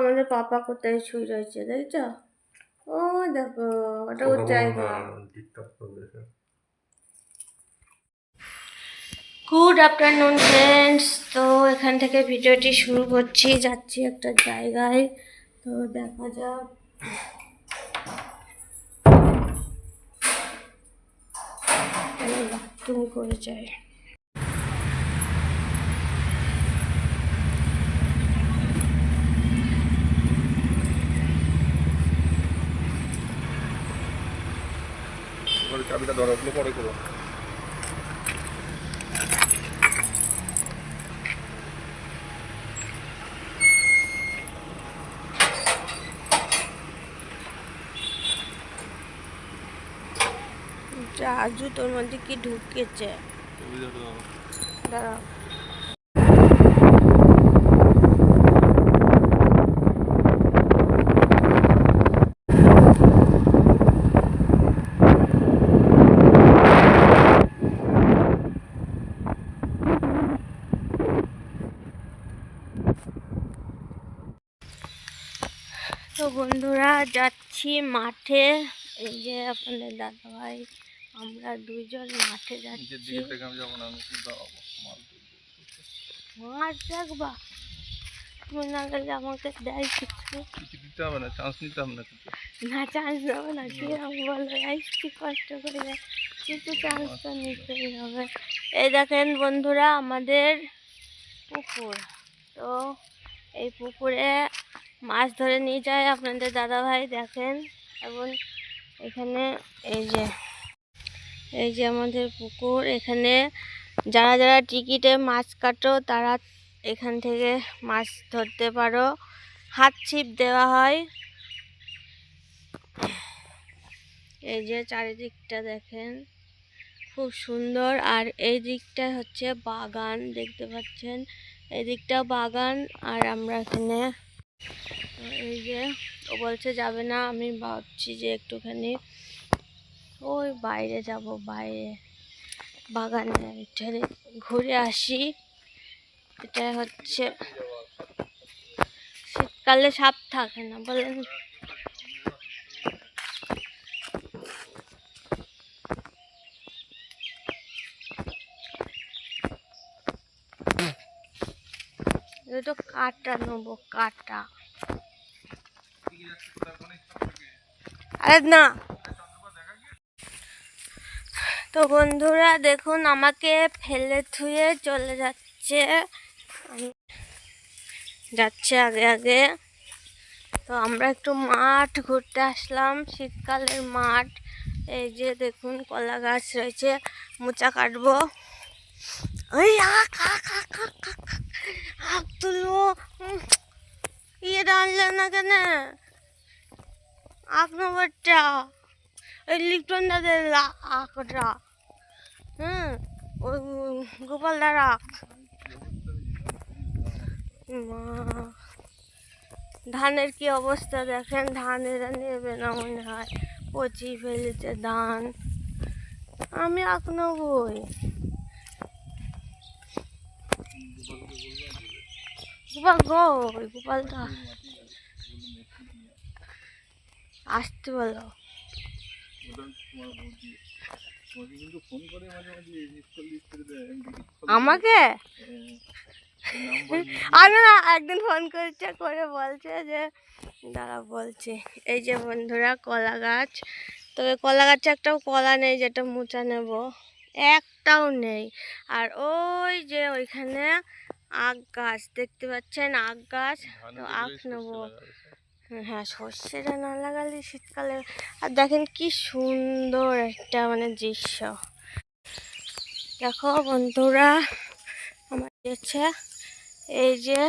আমাদের পাপা কোথায় শুয়ে রয়েছে দেখছ ও দেখো ওটা ওর জায়গা। গুড আফটারনুন ফ্রেন্ডস তো এখান থেকে ভিডিওটি শুরু করছি যাচ্ছি একটা জায়গায়। তো দেখা যাক। তুমি করে যাই। এবারে চাবিটা ধরো ওগুলো পরে করো রাজু তোর মধ্যে কি ঢুকেছে? দাঁড়াও। বন্ধুরা যাচ্ছি মাঠে। এই যে আপনাদের দাদা ভাই আমরা দুইজন মাঠে যাচ্ছি। মাছ দেখবা তুমি না গেলে আমাকে দেয় কিছু। কিছু দিতে হবে না চান্স নিতে হবে না কিছু। না চান্স দেবো না কিরম বলো আসছি কষ্ট করে কিছু চান্স তো নিতেই হবে। এই দেখেন বন্ধুরা আমাদের পুকুর। তো এই পুকুরে মাছ ধরে নিয়ে যায় আপনাদের দাদা ভাই দেখেন। এবং এখানে এই যে এই যে আমাদের পুকুর, এখানে যারা যারা টিকিটে মাছ কাটো, তারা এখান থেকে মাছ ধরতে পারো। হাত ছিপ দেওয়া হয়। এই যে চারিদিকটা দেখেন, খুব সুন্দর। আর এই দিকটা হচ্ছে বাগান, দেখতে পাচ্ছেন? এই দিকটা বাগান, আর আমরা এখানে এই যে, ও বলছে যাবে না, আমি ভাবছি যে একটুখানি ওই বাইরে যাব, বাইরে বাগানে ঠেলে ঘুরে আসি। এটা হচ্ছে। শীতকালে সাপ থাকে না বলেন। তো কাটা নেব কাটা আরে না। তো বন্ধুরা, দেখুন, আমাকে ফেলে থুয়ে চলে যাচ্ছে। যাচ্ছে আগে আগে। তো আমরা একটু মাঠ ঘুরতে আসলাম। শীতকালের মাঠ। এই যে দেখুন, কলা গাছ রয়েছে। মোচা কাটবো। ওই আখ তুলবো উম, ইয়ে আনলে না কেন? আখ নম্বরটা ওই লিপটন দাদের আখটা হুম ওই গোপাল দার মা ধানের কি অবস্থা দেখেন? ধান এরা নেবে না মনে হয়। পচি ফেলেছে ধান। আমি আখ নেবই। গোপাল গো আসতে বলো। দেয় আমি আমাকে না, একদিন ফোন করেছে, করে বলছে যে, দাঁড়া বলছে। এই যে বন্ধুরা, কলা গাছ। তবে কলা গাছে একটাও কলা নেই, যেটা মোচা নেব। একটাও নেই। আর ওই যে ওইখানে আখ গাছ দেখতে পাচ্ছেন আখ গাছ? তো আখ নেব। হ্যাঁ সর্ষেটা না লাগালে শীতকালে আর দেখেন কি সুন্দর একটা মানে দৃশ্য। দেখো বন্ধুরা আমার হচ্ছে এই যে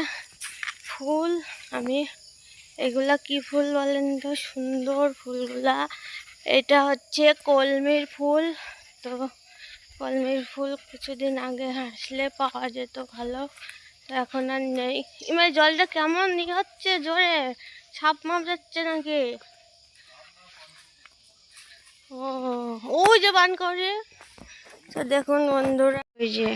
ফুল। আমি এগুলা কি ফুল বলেন তো? সুন্দর ফুলগুলা। এটা হচ্ছে কলমির ফুল। তো কলমির ফুল কিছুদিন আগে হাসলে পাওয়া যেত ভালো এখন আর নেই। এবার জলটা কেমন হচ্ছে জোরে? ছাপ মাপ যাচ্ছে নাকি? ও ওই যে বান করে। তো দেখুন বন্ধুরা ওই যে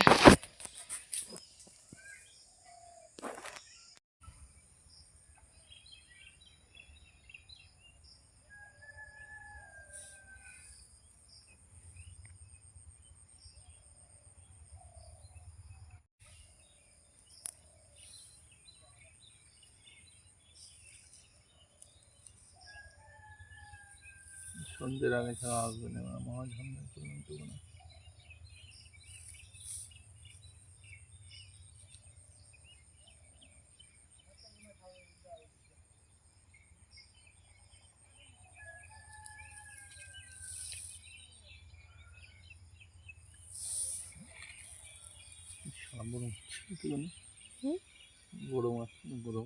সন্ধ্যের আগে ছাড়া আসবে না মানে মহা ঝামেলা করলাম তো না বড় মাছ? বড় বড়